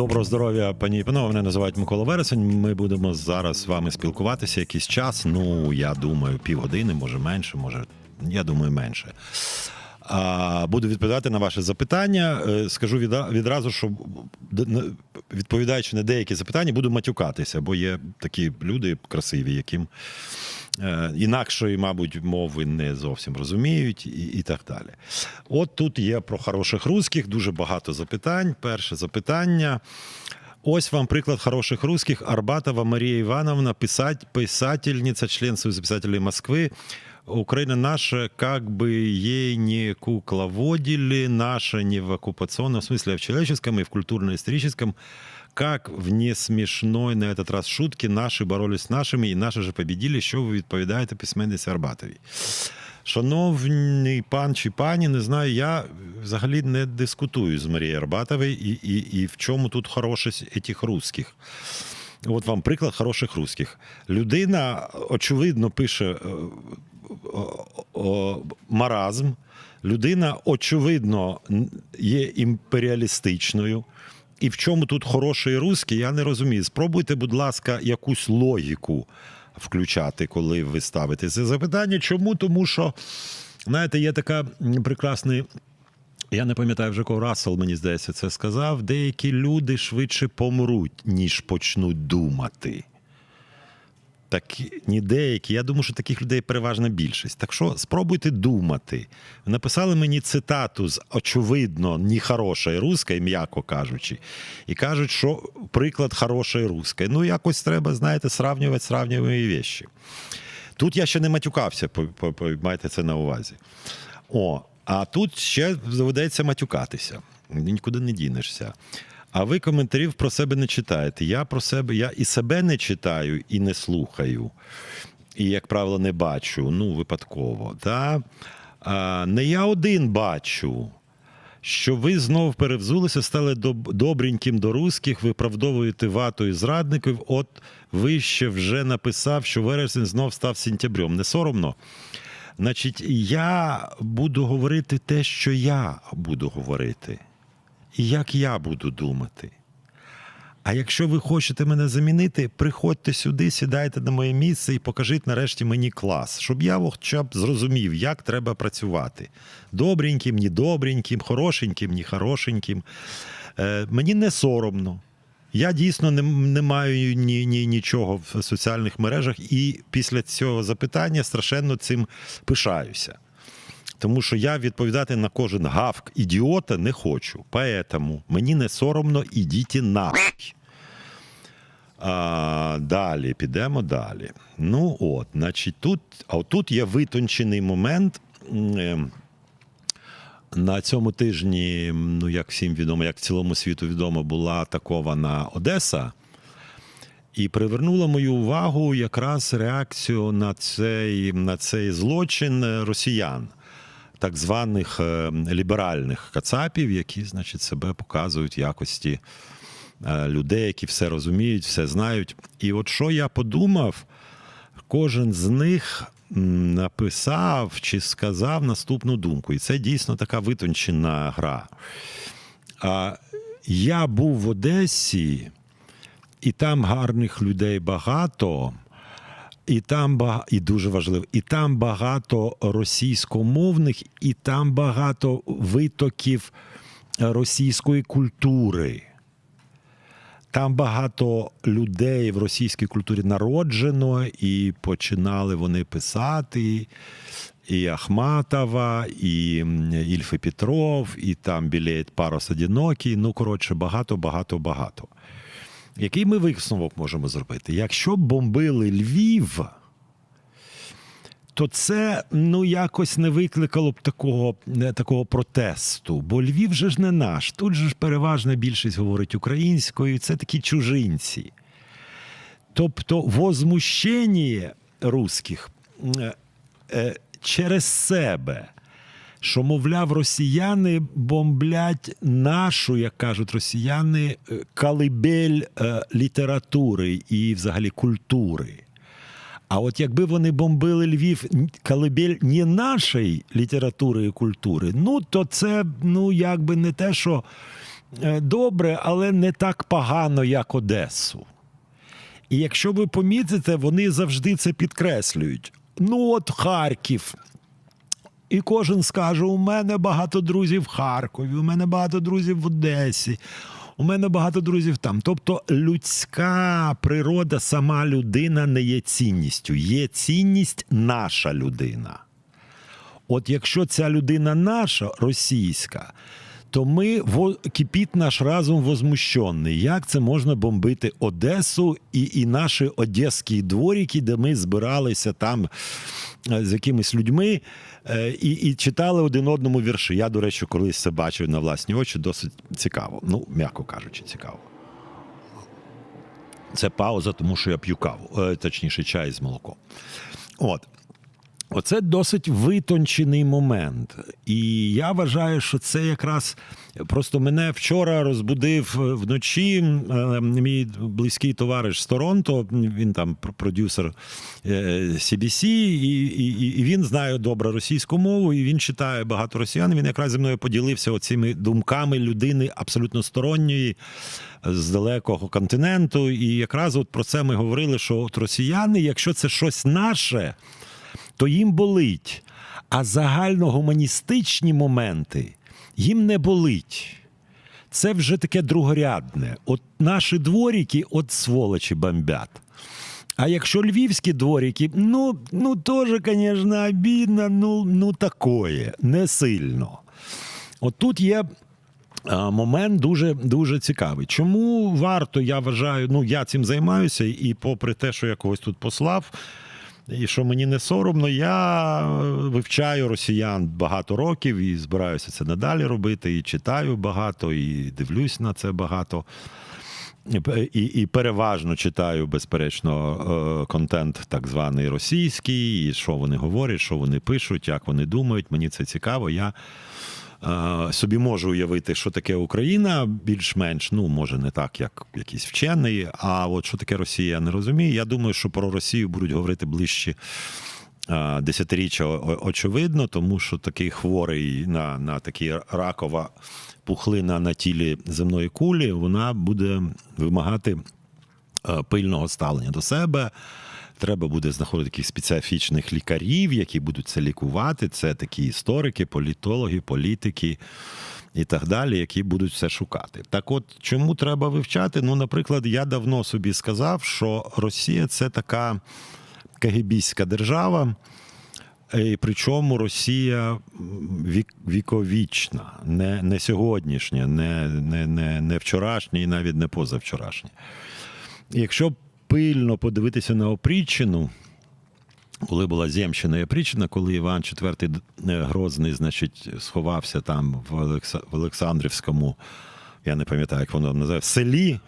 Доброго здоров'я, пані і панове. Мене називають Микола Вересень. Ми будемо зараз з вами спілкуватися якийсь час. Ну, я думаю, півгодини, може менше, може, я думаю, менше. Буду відповідати на ваші запитання. Е, Скажу відра- відразу, що відповідаючи на деякі запитання, буду матюкатися, бо є такі люди красиві, яким інакшої, мабуть, мови не зовсім розуміють, і, і так далі. От тут є про хороших русських дуже багато запитань. Перше запитання. Ось вам приклад хороших русских. Арбатова Мария Ивановна, писать, писательница, член Союза писателей Москвы. Украина наша, как бы ей не кукловодили, наша не в оккупационном смысле, а в человеческом и в культурно-историческом, как в несмішної на этот раз шутки наші боролись з нашими, і наші же побіділи. Що ви відповідаєте письменниці Арбатовій? Шановний пан чи пані, не знаю, я взагалі не дискутую з Марією Арбатовою і, і, і в чому тут хорошість этих русських. От вам приклад хороших русських. Людина, очевидно, пише е, о, о, маразм. Людина, очевидно, є імперіалістичною. І в чому тут хороший русський, я не розумію. Спробуйте, будь ласка, якусь логіку включати, коли ви ставите це запитання. Чому? Тому що, знаєте, є така прекрасна. Я не пам'ятаю вже кого Рассел, мені здається, це сказав. Деякі люди швидше помруть, ніж почнуть думати. Так ні деякі. Я думаю, що таких людей переважна більшість. Так що спробуйте думати. Написали мені цитату з очевидно нехорошої русської, м'яко кажучи, і кажуть, що приклад хорошої русської. Ну, якось треба, знаєте, сравнювати сравнювані вещі. Тут я ще не матюкався, майте це на увазі. О, а тут ще доведеться матюкатися. Нікуди не дінешся. А ви коментарів про себе не читаєте. Я про себе, я і себе не читаю, і не слухаю. І, як правило, не бачу. Ну, випадково. Та? А, не я один бачу. Що ви знов перевзулися, стали добреньким до русських, виправдовуєте вату і зрадників. От ви ще вже написав, що вересень знов став сентябрем. Не соромно. Значить, я буду говорити те, що я буду говорити, і як я буду думати. А якщо ви хочете мене замінити, приходьте сюди, сідайте на моє місце і покажіть нарешті мені клас, щоб я хоча б зрозумів, як треба працювати. Добреньким, ні добреньким, хорошеньким, ні хорошеньким. Е, мені не соромно. Я дійсно не, не маю ні, ні, нічого в соціальних мережах, і після цього запитання страшенно цим пишаюся. Тому що я відповідати на кожен гавк ідіота не хочу. Поэтому мені не соромно, ідіть нахуй. А, далі, підемо далі. Ну от, значить, тут, а отут є витончений момент. Е, На цьому тижні, ну як всім відомо, як цілому світу відомо, була атакована Одеса. І привернула мою увагу якраз реакцію на цей, на цей злочин е, росіян, так званих е, ліберальних кацапів, які, значить, себе показують якості е, людей, які все розуміють, все знають. І от що я подумав, кожен з них написав чи сказав наступну думку. І це дійсно така витончена гра. Я був в Одесі, і там гарних людей багато. І там бага... і дуже важливо, і там багато російськомовних, і там багато витоків російської культури. Там багато людей в російській культурі народжено, і починали вони писати. І Ахматова, і м, Ільф і Петров, і там білеє Парус одинокий. Ну, коротше, багато, багато, багато. Який ми висновок можемо зробити? Якщо бомбили Львів, то це ну якось не викликало б такого, такого протесту. Бо Львів же ж не наш. Тут же ж переважна більшість говорить українською, це такі чужинці. Тобто возмущення русських е, е, через себе, що, мовляв, росіяни бомблять нашу, як кажуть росіяни, е, калибель е, літератури і взагалі культури. А от якби вони бомбили Львів колыбель не нашої літератури і культури, ну то це ну якби не те, що е, добре, але не так погано, як Одесу. І якщо ви помітите, вони завжди це підкреслюють. Ну, от Харків. І кожен скаже: у мене багато друзів в Харкові, у мене багато друзів в Одесі, у мене багато друзів там. Тобто людська природа, сама людина не є цінністю, є цінність наша людина. От якщо ця людина наша, російська, то ми кипить наш разум возмущений. Як це можна бомбити Одесу і, і наші одеські дворики, де ми збиралися там е, з якимись людьми е, і, і читали один одному вірші. Я, до речі, колись це бачив на власні очі, досить цікаво. Ну, м'яко кажучи, цікаво. Це пауза, тому що я п'ю каву, е, точніше, чай з молоком. От. Оце досить витончений момент. І я вважаю, що це якраз просто мене вчора розбудив вночі е, мій близький товариш з Торонто. Він там продюсер е, CBC, і, і, і він знає добре російську мову, і він читає багато росіян. Він якраз зі мною поділився оцими думками людини абсолютно сторонньої з далекого континенту. І якраз от про це ми говорили: що от росіяни, якщо це щось наше то їм болить. А загальногуманістичні моменти їм не болить. Це вже таке другорядне. От наші дворики, от сволочі бомбять. А якщо львівські дворики, ну, ну теж, звісно, обідно, ну, ну такое, не сильно. От тут є момент дуже, дуже цікавий. Чому варто, я вважаю, ну я цим займаюся, і попри те, що я когось тут послав, і що мені не соромно, я вивчаю росіян багато років і збираюся це надалі робити. І читаю багато, і дивлюсь на це багато. І, і, переважно читаю, безперечно, е, контент так званий російський, і що вони говорять, що вони пишуть, як вони думають. Мені це цікаво. Я е, собі можу уявити, що таке Україна, більш-менш, ну, може, не так, як якийсь вчений. А от що таке Росія, я не розумію. Я думаю, що про Росію будуть говорити ближче. Десятиріччя очевидно, тому що такий хворий на, на такі ракова пухлина на тілі земної кулі, вона буде вимагати е, пильного ставлення до себе. Треба буде знаходити якихось специфічних лікарів, які будуть це лікувати. Це такі історики, політологи, політики і так далі, які будуть це шукати. Так от, чому треба вивчати? Ну, наприклад, я давно собі сказав, що Росія це така кагібійська держава. І причому Росія вік, віковічна, не, не сьогоднішня, не, не, не, не вчорашня і навіть не позавчорашня. Якщо пильно подивитися на опріччину, коли була Земщина і опріччина, коли Іван IV е, Грозний, значить, сховався там в, Олекса, в Олександрівському, я не пам'ятаю, як воно називає, селі.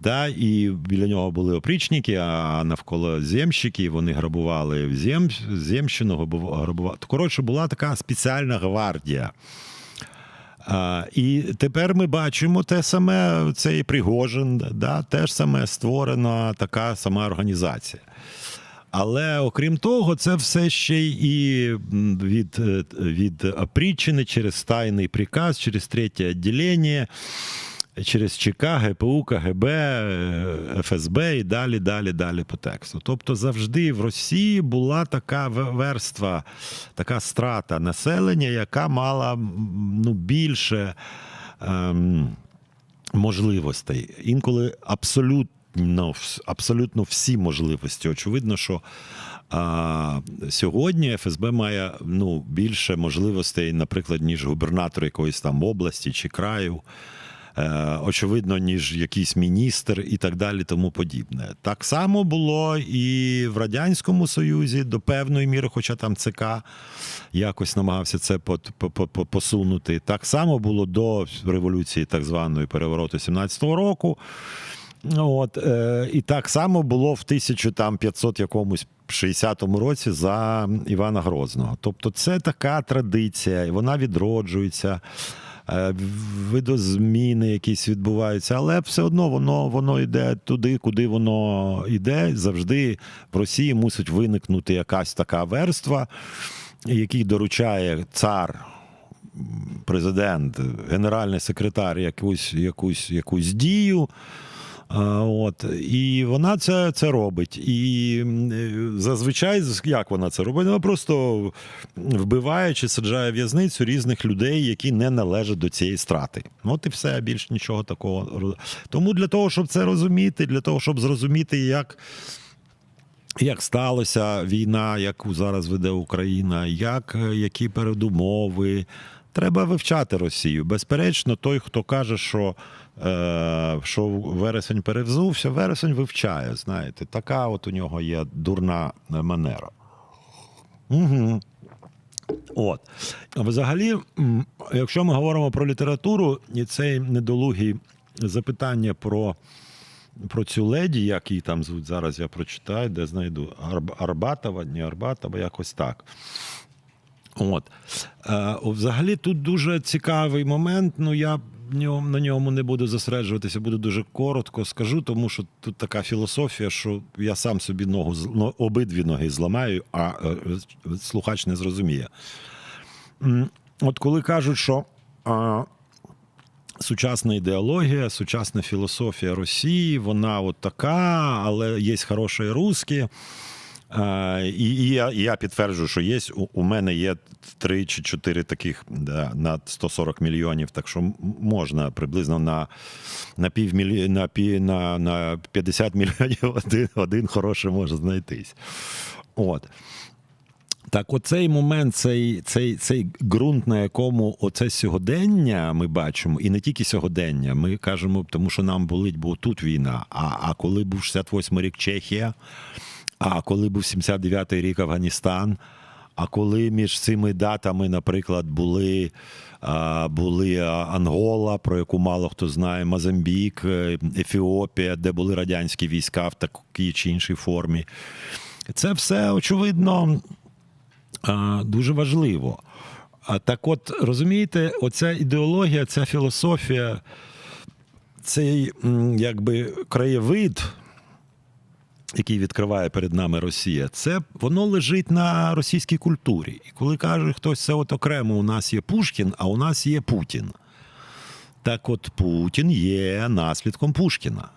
Да, і біля нього були опрічники, а навколо земщики вони грабували зем, земщину, грабу- грабували. Коротше, була така спеціальна гвардія. І тепер ми бачимо те саме, цей Пригожин, да, теж саме створена така сама організація. Але окрім того, це все ще і від, е, від опріччини через тайний приказ, через третє відділення, через ЧК, ГПУ, КГБ, е, ФСБ і далі, далі, далі по тексту. Тобто завжди в Росії була така верства, така страта населення, яка мала ну, більше. Ем, можливостей. Інколи абсолютно, абсолютно всі можливості. Очевидно, що а, сьогодні ФСБ має ну, більше можливостей, наприклад, ніж губернатор якоїсь там області чи краю. Е, очевидно, ніж якийсь міністр і так далі, тому подібне. Так само було і в Радянському Союзі до певної міри, хоча там ЦК якось намагався це по- по- по- посунути. Так само було до революції, так званої перевороту 17-го року. От, е, і так само було в 1500 якомусь 60-му році за Івана Грозного. Тобто, це така традиція, і вона відроджується. Е, Видозміни якісь відбуваються, але все одно воно воно йде туди, куди воно йде. Завжди в Росії мусить виникнути якась така верства, який доручає цар президент, генеральний секретар якусь, якусь, якусь дію. От, і вона це, це робить. І е, зазвичай, як вона це робить? Вона просто вбиває чи саджає в'язницю різних людей, які не належать до цієї страти. От і все, більш нічого такого. Тому для того, щоб це розуміти, для того, щоб зрозуміти, як. Як сталася війна, яку зараз веде Україна, як, е, які передумови. Треба вивчати Росію. Безперечно, той, хто каже, що, е, що вересень перевзувся, вересень вивчає. Знаєте, така от у нього є дурна манера. Угу. От. Взагалі, якщо ми говоримо про літературу, і цей недолугий запитання про, про цю леді, як її там звуть, зараз я прочитаю, де знайду Арбатова, не Арбатова, якось так. От. Е, взагалі, тут дуже цікавий момент. Ну, я на ньому не буду зосереджуватися, буду дуже коротко скажу, тому що тут така філософія, що я сам собі ногу обидві ноги зламаю, а е, слухач не зрозуміє. От коли кажуть, що а, сучасна ідеологія, сучасна філософія Росії, вона от така, але є хороші русські. І, і, я, і я підтверджую, що є. У, у мене є три чи чотири таких да, на 140 мільйонів, так що можна приблизно на, на, півмілі, на, пі, на, на 50 мільйонів один, один хороший може знайтись. От. Так, оцей момент, цей, цей, цей ґрунт, на якому оце сьогодення ми бачимо, і не тільки сьогодення, ми кажемо, тому що нам болить, бо тут війна. А, а коли був 68-й рік Чехія, а коли був 79-й рік Афганістан, а коли між цими датами, наприклад, були, були Ангола, про яку мало хто знає, Мозамбік, е, Ефіопія, де були радянські війська в такій чи іншій формі. Це все очевидно дуже важливо. Так, от розумієте, оця ідеологія, ця філософія, цей якби краєвид, який відкриває перед нами Росія, це воно лежить на російській культурі. І коли каже хтось, це от окремо у нас є Пушкін, а у нас є Путін. Так от Путін є наслідком Пушкіна.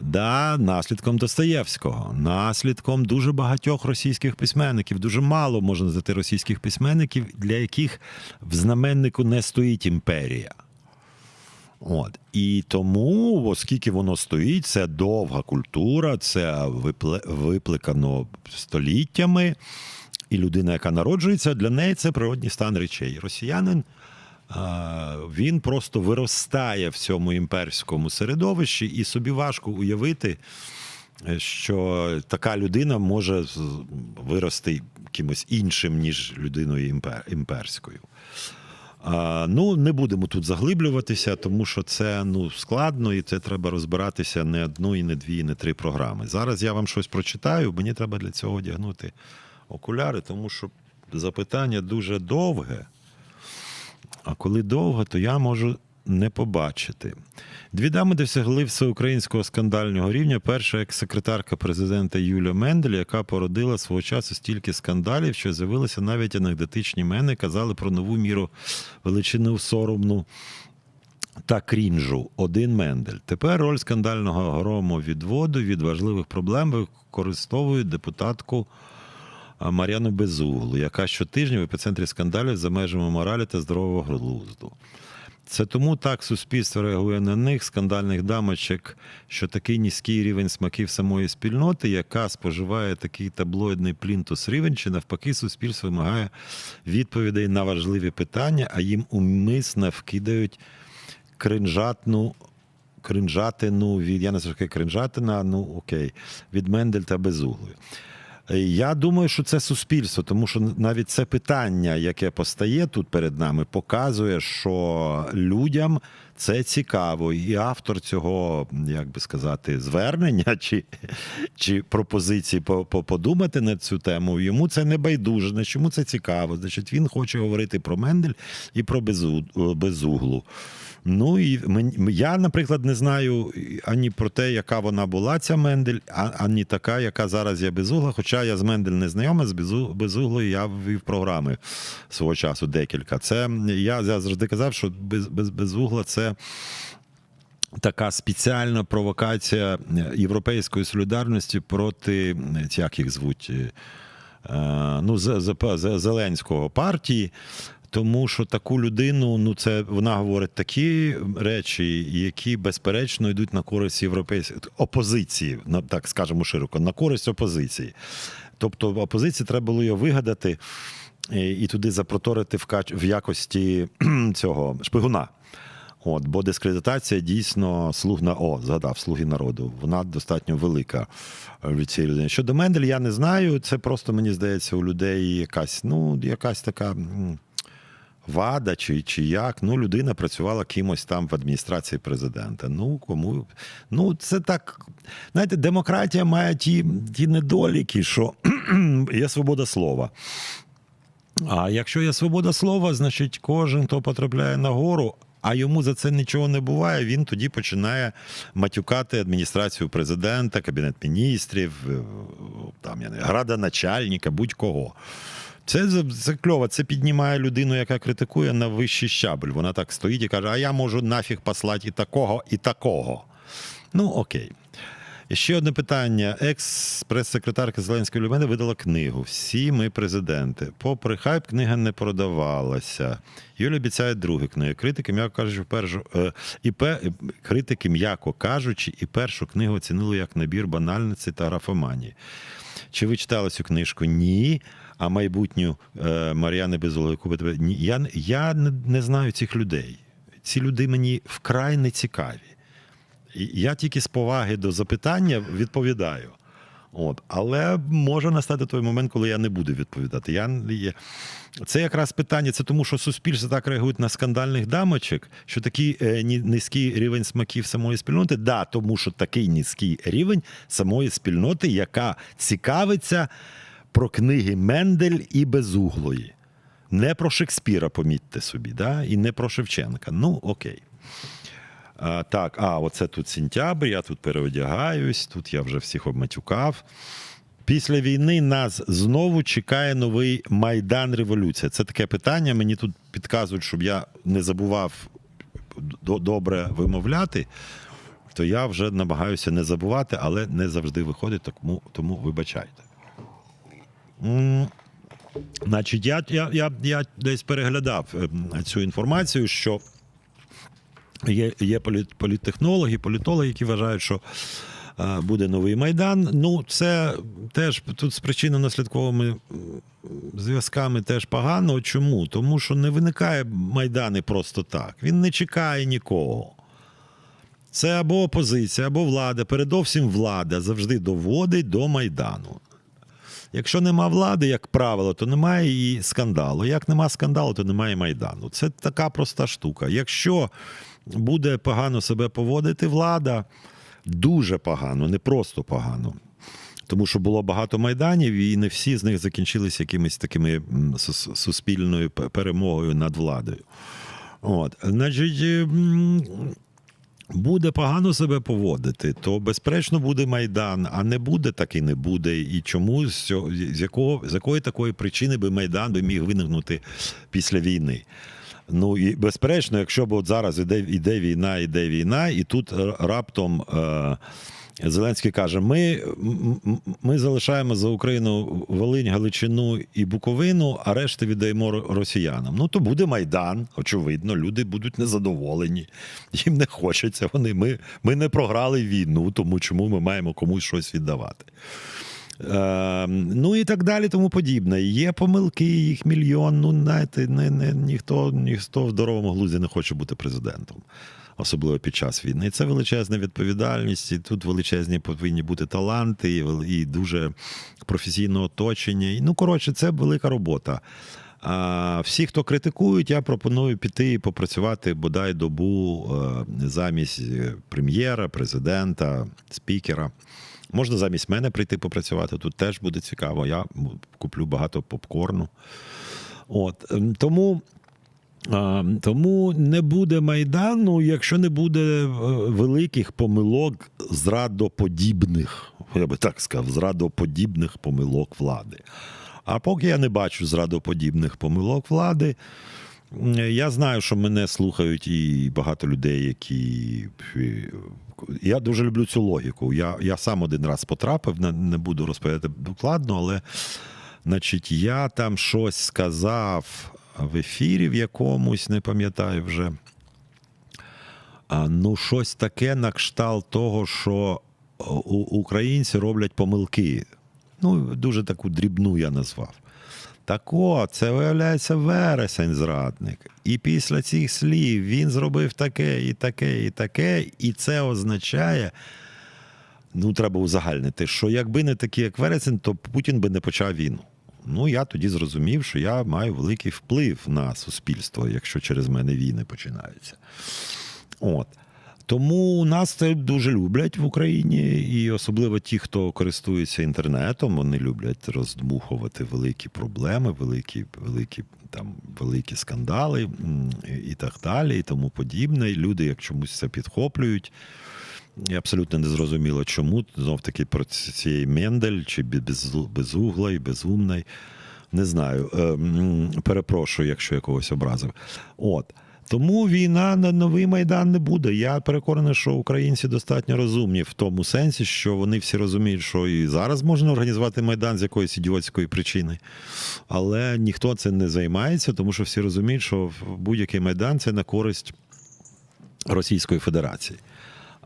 Да, наслідком Достоєвського, наслідком дуже багатьох російських письменників. Дуже мало можна знайти російських письменників, для яких в знаменнику не стоїть імперія. От. І тому, оскільки воно стоїть, це довга культура, це випликано століттями. І людина, яка народжується, для неї це природній стан речей. Росіянин він просто виростає в цьому імперському середовищі, і собі важко уявити, що така людина може вирости кимось іншим, ніж людиною імпер, імперською. Ну, не будемо тут заглиблюватися, тому що це ну, складно, і це треба розбиратися не одну, і не дві, і не три програми. Зараз я вам щось прочитаю, мені треба для цього одягнути окуляри, тому що запитання дуже довге. А коли довго, то я можу не побачити. Дві дами досягли всеукраїнського скандального рівня. Перша екс-секретарка президента Юлія Мендель, яка породила свого часу стільки скандалів, що з'явилися навіть анекдотичні мени, казали про нову міру величину соромну та крінжу. Один Мендель. Тепер роль скандального грому відводу від важливих проблем використовують депутатку. Мар'яну Безуглу, яка щотижня в епіцентрі скандалів за межами моралі та здорового глузду. Це тому так суспільство реагує на них, скандальних дамочок, що такий низький рівень смаків самої спільноти, яка споживає такий таблоїдний плінтус рівень, чи навпаки, суспільство вимагає відповідей на важливі питання, а їм умисно вкидають кринжатну. Кринжатину від я не знаю, кринжатина, ну окей, від Мендель та Безуглої. Я думаю, що це суспільство, тому що навіть це питання, яке постає тут перед нами, показує, що людям Це цікаво. І автор цього, як би сказати, звернення чи, чи пропозиції по- по- подумати над цю тему. Йому це не байдуже, йому це цікаво. Значить, він хоче говорити про Мендель і про Безу- безуглу. Ну і я, наприклад, не знаю ані про те, яка вона була, ця Мендель, ані така, яка зараз є безугла. Хоча я з Мендель не знайома, з безуглою я ввів програми свого часу декілька. Це я, я завжди казав, що без, без, безугла це. Така спеціальна провокація європейської солідарності проти як їх звуть е, ну, Зеленського партії. Тому що таку людину, ну це вона говорить такі речі, які безперечно йдуть на користь європейської опозиції, на- так скажемо широко, на користь опозиції. Тобто опозиції треба було його вигадати е, і туди запроторити в кач- в якості цього шпигуна. От, бо дискредитація дійсно слуг на о, згадав слуги народу. Вона достатньо велика е, від цієї людини. Щодо Мендель, я не знаю. Це просто мені здається у людей якась, ну, якась така. Вада чи, чи як, ну людина працювала кимось там в адміністрації президента. Ну кому ну це так. Знаєте, демократія має ті, ті недоліки, що є свобода слова. А якщо є свобода слова, значить кожен, хто потрапляє на гору, а йому за це нічого не буває, він тоді починає матюкати адміністрацію президента, кабінет міністрів, е, там я не рада градоначальника, будь-кого. Це, це кльово, це піднімає людину, яка критикує на вищий щабель. Вона так стоїть і каже: А я можу нафіг послати і такого, і такого. Ну, окей. Ще одне питання. Екс-прес-секретарка Зеленської мене видала книгу. Всі ми президенти. Попри хайп, книга не продавалася. Юля обіцяє другу книгу. Критики, м'яко кажучи, першу е, і пе, критики, м'яко кажучи, і першу книгу оцінили як набір банальниці та графоманії. Чи ви читали цю книжку? Ні. А майбутню е, Мар'яни тебе ні. Я, я не, не знаю цих людей. Ці люди мені вкрай не цікаві. Я тільки з поваги до запитання відповідаю. От. Але може настати той момент, коли я не буду відповідати. Я... Це якраз питання, це тому, що суспільство так реагує на скандальних дамочок, що такий е, низький рівень смаків самої спільноти. Да, тому що такий низький рівень самої спільноти, яка цікавиться про книги Мендель і Безуглої. Не про Шекспіра, помітьте собі, да? і не про Шевченка. Ну, окей. А, так, а, оце тут сентябрь, я тут переодягаюсь, тут я вже всіх обматюкав. Після війни нас знову чекає новий Майдан Революція. Це таке питання. Мені тут підказують, щоб я не забував добре вимовляти, то я вже намагаюся не забувати, але не завжди виходить, тому, тому вибачайте. М, Значить, я, я, я, я десь переглядав ем, цю інформацію, що Є, є політ, політтехнологи, політологи, які вважають, що е, буде новий майдан. Ну, це теж тут з причинно-наслідковими зв'язками теж погано. Чому? Тому що не виникає майдани просто так. Він не чекає нікого. Це або опозиція, або влада. Передовсім влада завжди доводить до майдану. Якщо нема влади, як правило, то немає і скандалу. Як нема скандалу, то немає майдану. Це така проста штука. Якщо буде погано себе поводити влада, дуже погано, не просто погано. Тому що було багато майданів, і не всі з них закінчилися якимись такими суспільною перемогою над владою. От, значить, буде погано себе поводити, то безперечно буде майдан, а не буде, так і не буде. І чому з якого з якої такої причини би майдан би міг виникнути після війни? Ну і безперечно, якщо б от зараз іде, іде війна, іде війна, і тут раптом. Е, Зеленський каже: ми, ми залишаємо за Україну Волинь, Галичину і Буковину, а решти віддаємо росіянам. Ну то буде майдан. Очевидно, люди будуть незадоволені. Їм не хочеться. Вони ми, ми не програли війну, тому чому ми маємо комусь щось віддавати. Е, ну і так далі, тому подібне. Є помилки, їх мільйон. Ну, знаєте, не, не, ніхто, ніхто в здоровому глузді не хоче бути президентом, особливо під час війни. Це величезна відповідальність, і тут величезні повинні бути таланти, і дуже професійне оточення. І, ну, коротше, це велика робота. А всі, хто критикують, я пропоную піти і попрацювати бодай добу е, замість е, прем'єра, президента, спікера. Можна замість мене прийти попрацювати. Тут теж буде цікаво. Я куплю багато попкорну. От ем, тому. Тому не буде майдану, якщо не буде е, великих помилок зрадоподібних, я би так сказав, зрадоподібних помилок влади. А поки я не бачу зрадоподібних помилок влади, я знаю, що мене слухають і багато людей, які. е, Я дуже люблю цю логіку. Я, я сам один раз потрапив, не, не буду розповідати докладно, але значить, я там щось сказав в ефірі в якомусь, не пам'ятаю вже. А, ну, щось таке на кшталт того, що українці роблять помилки. Ну, дуже таку дрібну я назвав. Так от, це виявляється вересень зрадник. І після цих слів він зробив таке, і таке, і таке, і це означає. Ну, треба узагальнити, що якби не такий, як вересень, то Путін би не почав війну. Ну, я тоді зрозумів, що я маю великий вплив на суспільство, якщо через мене війни починаються. От. Тому нас це дуже люблять в Україні, і особливо ті, хто користується інтернетом, вони люблять роздмухувати великі проблеми, великі, великі, там, великі скандали і так далі, і тому подібне. І люди, як чомусь це підхоплюють. І абсолютно не зрозуміло, чому. Знов таки про цієї Мендель чи без, безуглий, безумний. Не знаю. Е, Перепрошую, якщо я когось образив. От. Тому війна на новий майдан не буде. Я переконаний, що українці достатньо розумні в тому сенсі, що вони всі розуміють, що і зараз можна організувати майдан з якоїсь ідіотської причини. Але ніхто це не займається, тому що всі розуміють, що будь-який майдан це на користь Російської Федерації,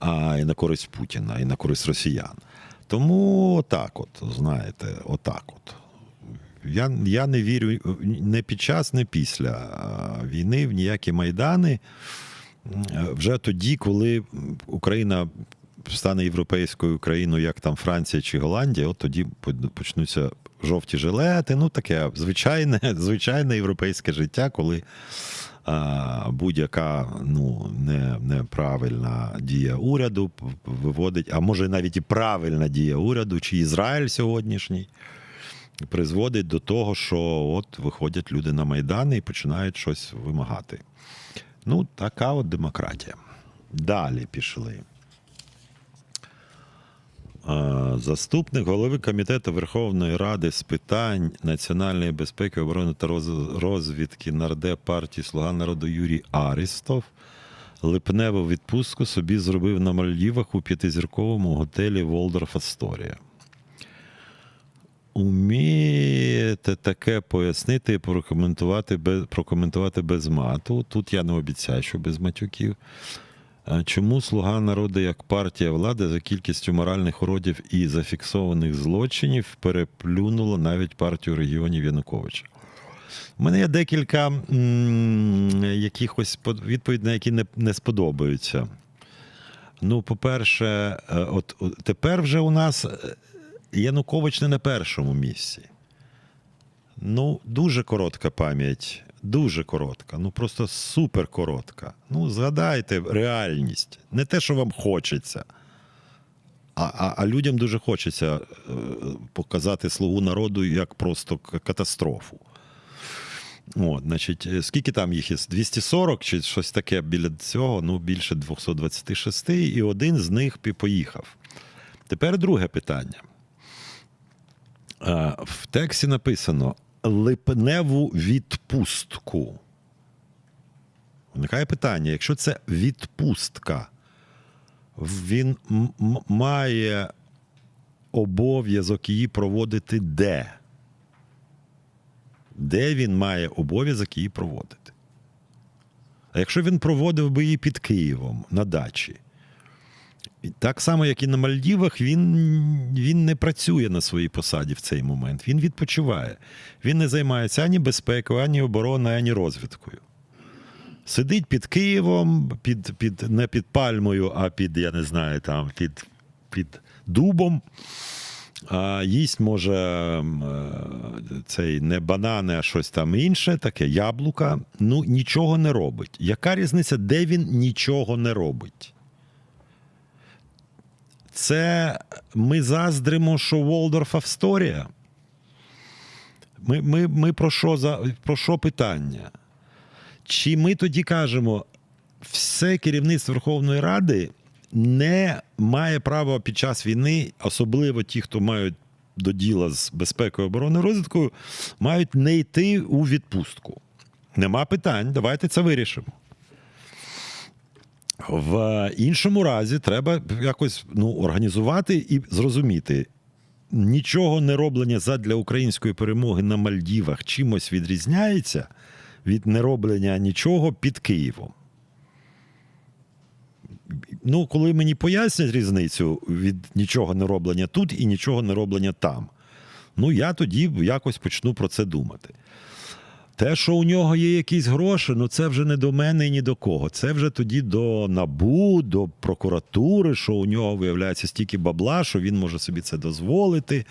а і на користь Путіна, і на користь росіян. Тому отак, от, знаєте, отак от. Я, я не вірю не під час, не після війни в ніякі майдани. Вже тоді, коли Україна стане європейською країною, як там Франція чи Голландія, от тоді почнуться жовті жилети. Ну, таке звичайне, звичайне європейське життя, коли будь-яка ну, не, неправильна дія уряду виводить, а може навіть і правильна дія уряду, чи Ізраїль сьогоднішній призводить до того, що от виходять люди на майдани і починають щось вимагати. Ну, така от демократія. Далі пішли. Заступник голови комітету Верховної Ради з питань національної безпеки, оборони та розвідки нардеп партії Слуга народу Юрій Арістов липневу відпустку собі зробив на Мальдівах у п'ятизірковому готелі Волдорф Асторія. Умієте таке пояснити і прокоментувати без, прокоментувати без мату. Тут я не обіцяю, що без матюків. Чому слуга народу як партія влади за кількістю моральних уродів і зафіксованих злочинів переплюнула навіть партію регіонів Януковича? У мене є декілька м, якихось відповідей, на які не, не сподобаються. Ну, по-перше, е, от, от тепер вже у нас е, Янукович не на першому місці. Ну, дуже коротка пам'ять. Дуже коротка, ну просто супер коротка. Ну, згадайте реальність. Не те, що вам хочеться. А, а, а людям дуже хочеться е, показати слугу народу як просто катастрофу. От, значить, е, скільки там їх є? 240 чи щось таке біля цього, ну більше 226, і один з них поїхав. Тепер друге питання. Е, В тексті написано липневу відпустку. Виникає питання: якщо це відпустка, він має обов'язок її проводити де? Де він має обов'язок її проводити? А якщо він проводив би її під Києвом на дачі, Так само, як і на Мальдівах, він, він не працює на своїй посаді в цей момент. Він відпочиває. Він не займається ані безпекою, ані обороною, ані розвідкою. Сидить під Києвом, під, під, не під пальмою, а під, я не знаю, там, під, під дубом. А їсть може е, цей не банани, а щось там інше, таке яблука. Ну, нічого не робить. Яка різниця, де він нічого не робить? Це ми заздримо, що Волдорф Австорія. Ми, ми, ми про, що за, про що питання? Чи ми тоді кажемо, все керівництво Верховної Ради не має права під час війни, особливо ті, хто мають до діла з безпекою оборони розвідкою, мають не йти у відпустку. Нема питань, давайте це вирішимо. В іншому разі треба якось ну, організувати і зрозуміти. Нічого не роблення задля української перемоги на Мальдівах чимось відрізняється від нероблення нічого під Києвом. Ну, коли мені пояснять різницю від нічого не роблення тут і нічого не роблення там, ну я тоді якось почну про це думати. Те, що у нього є якісь гроші, ну це вже не до мене і ні до кого. Це вже тоді до набу, до прокуратури, що у нього виявляється стільки бабла, що він може собі це дозволити.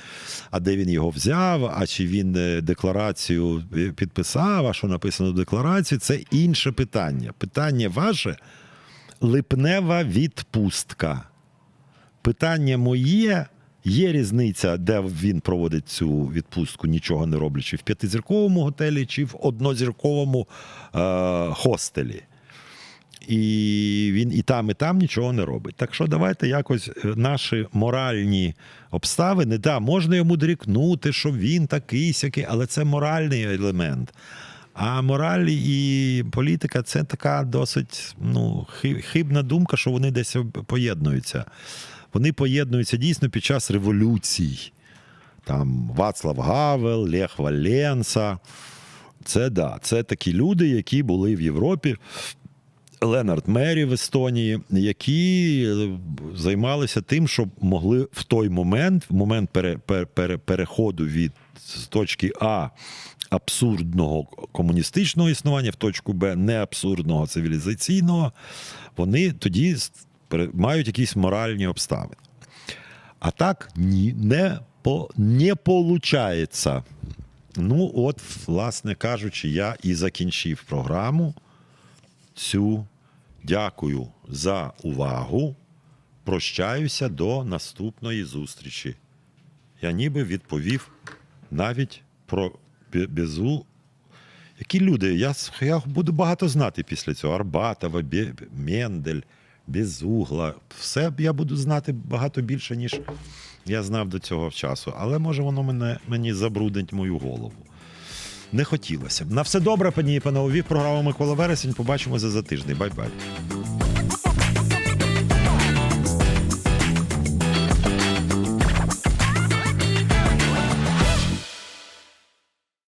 А де він його взяв, а чи він е, декларацію е, підписав, а що написано в декларації, це інше питання. Питання ваше липнева відпустка. Питання моє. Є різниця, де він проводить цю відпустку, нічого не роблячи, в п'ятизірковому готелі чи в однозірковому е- хостелі. І він і там, і там нічого не робить. Так що давайте якось е, наші моральні обставини, да, можна йому дорікнути, що він такий сякий, але це моральний елемент. А мораль і політика це така досить ну, хибна думка, що вони десь поєднуються. Вони поєднуються дійсно під час революцій. Там Вацлав Гавел, Лех Валенса. Це да, це такі люди, які були в Європі. Ленард Мері в Естонії, які е, займалися тим, що могли в той момент, в момент пере, пере, пере, переходу від точки А абсурдного комуністичного існування в точку Б не абсурдного цивілізаційного, вони тоді мають якісь моральні обставини. А так ні, не, по, не получається. Ну, от, власне кажучи, я і закінчив програму цю. Дякую за увагу. Прощаюся до наступної зустрічі. Я ніби відповів навіть про Бе- Безу. Які люди? Я, я буду багато знати після цього. Арбатова, Бе- Мендель, Безугла. Все я буду знати багато більше, ніж я знав до цього часу. Але може воно мене, мені забруднить мою голову. Не хотілося б. На все добре, пані і панове. Програма Микола Вересень. Побачимося за тиждень. Бай-бай.